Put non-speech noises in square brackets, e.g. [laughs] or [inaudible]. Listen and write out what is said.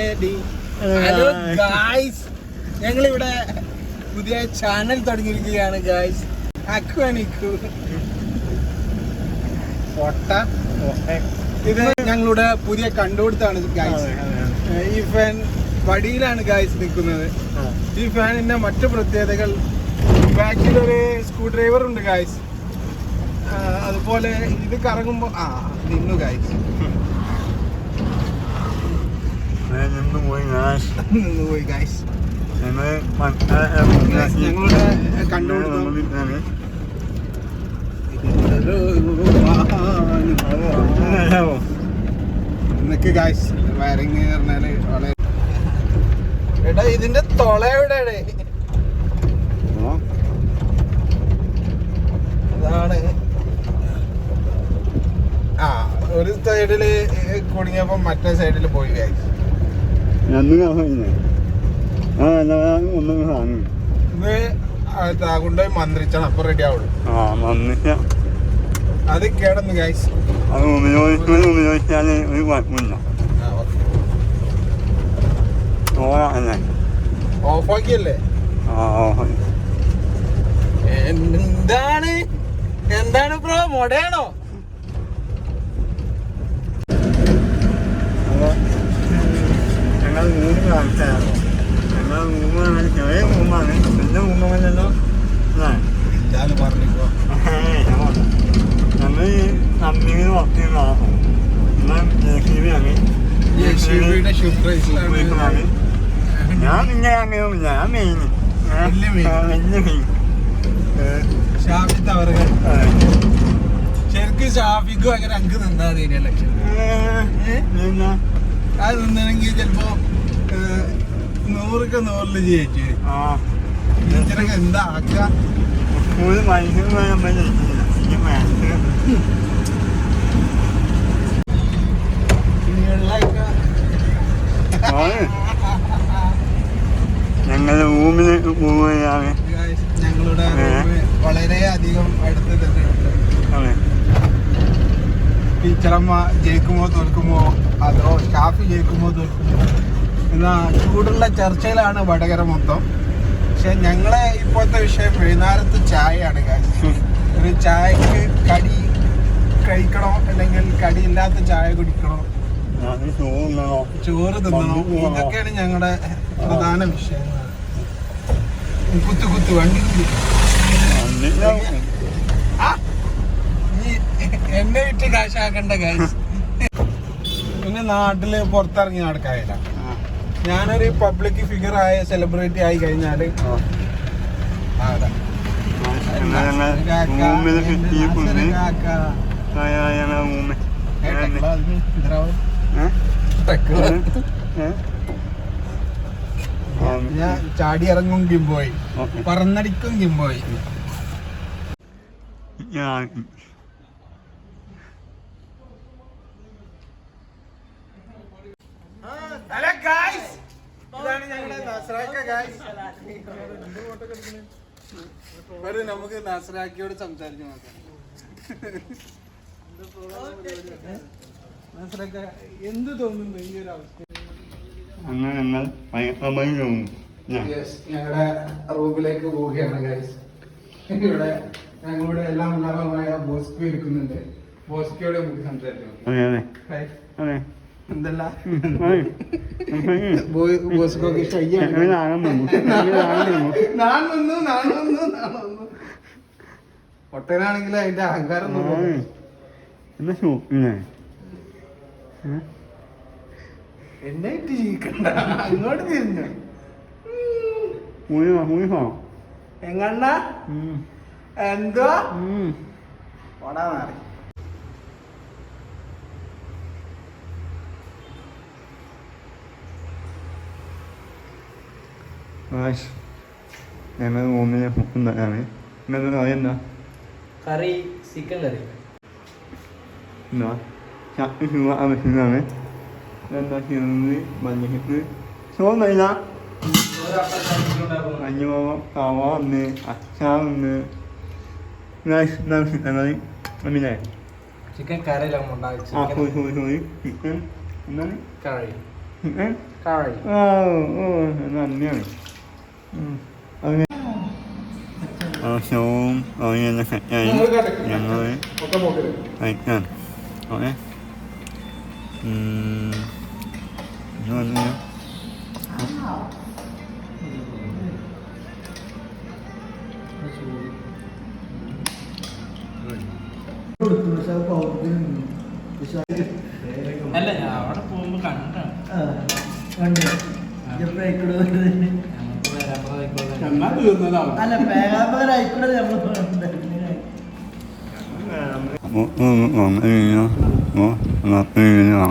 Hello guys ഞങ്ങളിവിടെ പുതിയ channel തുടങ്ങിയിരിക്കുകയാണ് ഗായ്സ് അക്വാനിക്കു പൊട്ട ഇത് ഞങ്ങളുടെ പുതിയ കണ്ടുപിടുത്താണ് ഗായ്സ് ഈ ഫാൻ വടിയിലാണ് ഗായ്സ് നിൽക്കുന്നത്. ഈ ഫാനിന്റെ മറ്റു പ്രത്യേകതകൾ ബാക്കിൽ ഒരു സ്ക്രൂ ഡ്രൈവർ ഉണ്ട് ഗായ്സ് അതുപോലെ ഇത് കറങ്ങുമ്പോ ആ നിന്നു ഗായ്സ് നിന്ന് പോയി [laughs] നിന്ന് പോയി ഗായ്സ് ഞങ്ങൾ ഞങ്ങളുടെ കണ്ടുപിടുത്തം. എന്നൊക്കെ ഗായ്സ് വയറിങ് പറഞ്ഞാൽ വളരെ എടാ ഇതിന്റെ തൊള എവിടെയാണ്? അതാണ് ആ ഒരു സൈഡിൽ കുടുങ്ങിയപ്പോ മറ്റേ സൈഡിൽ പോയി ഗായ്സ് എല്ലാവരും ഒന്നും കാണും ആ കൊണ്ടുപോയി മന്ത്രിച്ചാണ് അപ്പൊ റെഡി ആവുള്ളൂ. ആ വന്നിട്ട് അത് കേടന്ന് ഗൈസ് അത് ഉപയോഗിക്കുന്നത് ഉപയോഗിച്ചാൽ ഒരു കുഴപ്പമില്ല ഓടാ അല്ലേ ഓഫാക്കിയല്ലേ? ആ എന്താണ്? എന്താണ് ബ്രോ മൊടയാണോ? ഞാൻ നിന്നെ അങ്ങനെയൊന്നുമില്ല ഞാൻ മെയിൻ വലിയ മെയിൻ ഷാഫിത്ത് അവർക്ക് ശരിക്കും ഷാഫിക്ക് ഭയങ്കര അങ്ക് നിന്നാ election. പിന്നെ? അത് നിന്നെങ്കിൽ ചിലപ്പോ നൂറൊക്കെ നൂറിൽ ജയിച്ചു. എന്താ ആക്ക ഒരു മനുഷ്യൻ നമ്മൾ ജയിക്കുന്നില്ല ഈ മാത്സ് ഇനിയുള്ളതൊക്കെ ആണ് ഞങ്ങളുടെ റൂമിൽ പോവുകയാണ് guys, ഞങ്ങളുടെ ഏ. room വളരെ അധികം അടുത്ത് തന്നെ ഉണ്ട് അതെ ടീച്ചറമ്മ ജയിക്കുമോ തോൽക്കുമോ? അതോ ഷാഫി ജയിക്കുമോ തോൽക്കുമോ? എന്ന ചൂടുള്ള ചർച്ചയിലാണ് വടകര മൊത്തം. പക്ഷെ ഞങ്ങളെ ഇപ്പോഴത്തെ വിഷയം വൈകുന്നേരത്ത് ചായയാണ്. ഒരു ചായക്ക് കടി കഴിക്കണോ? അല്ലെങ്കിൽ കടി ഇല്ലാത്ത ചായ കുടിക്കണോ? ചോറ് തിന്നണോ? ഇതൊക്കെയാണ് ഞങ്ങളുടെ പ്രധാന വിഷയം കുത്തു കുത്തു വണ്ടി കുത്തി. ആ, ഈ കാശ് കാശാക്കണ്ട കാശ് പിന്നെ നാട്ടിൽ പുറത്തിറങ്ങി നടക്കാനില്ല. ഞാനൊരു പബ്ലിക് ഫിഗർ ആയ സെലിബ്രിറ്റി ആയി കഴിഞ്ഞാൽ. ഞാൻ ചാടി ഇറങ്ങും കിംബോയി പറന്നടിക്കും കിംബോയി ഞാൻ ഹലോ ഗായ്സ് ഇതാണ് ഞങ്ങളുടെ നസ്രാക്ക ഗായ്സ് വരൂ നമുക്ക് നസ്രാക്കിയോട് സംസാരിച്ചു നോക്കാം. നസ്രാക്ക എന്ത് തോന്നുന്നു ഈ ഒരു അവസ്ഥ? അങ്ങനെ ഞങ്ങൾ മയക്കമായി ഞാൻ ഞങ്ങളുടെ റൂമിലേക്ക് പോവുകയാണ് ഗായ്സ് ഇവിടെ ഞങ്ങളുടെ എല്ലാം ഉള്ളവമായ ബോസ്കി ഇരിക്കുന്നുണ്ട്. ബോസ്കിയോടെ നമുക്ക് സംസാരിച്ചു ഒട്ടനാണെങ്കിൽ അതിന്റെ അഹങ്കാരം. എന്നാ എന്നെ ജീവിക്കണ്ട. ഇങ്ങോട്ട് തിരിഞ്ഞു. എങ്ങണ്ണ എന്തോ ഓടാ മാറി. ആശ് ഞങ്ങൾ റൂമിലെ ഉണ്ടാക്കാണ് ഇന്നത്തെ കറി കറി. ചിക്കൻ കറി എന്താ ചട്ടി ചൂട ആവശ്യമാണ് എന്താ ചെയ്യുന്നത് മഞ്ഞൾക്ക് ചോന്നില്ല മഞ്ഞുപോകും കവ ഉണ്ട് അച്ചാറുണ്ട് കറി ചിക്കൻ കറിയിലാണ് ഉണ്ടാക്കി ആ chicken sorry sorry sorry chicken എന്താണ് കറി ഏ? കറി ഓ ഓ നന്ദിയാണ് അങ്ങനെ. സെറ്റായി ഞങ്ങൾ കഴിക്കാൻ ഓക്കെ. വന്നു അല്ല അവിടെ പോകുമ്പോ കണ്ടാണ് നമുക്ക് എന്നാ തീർന്നതാണ് അല്ല ഓ ഓ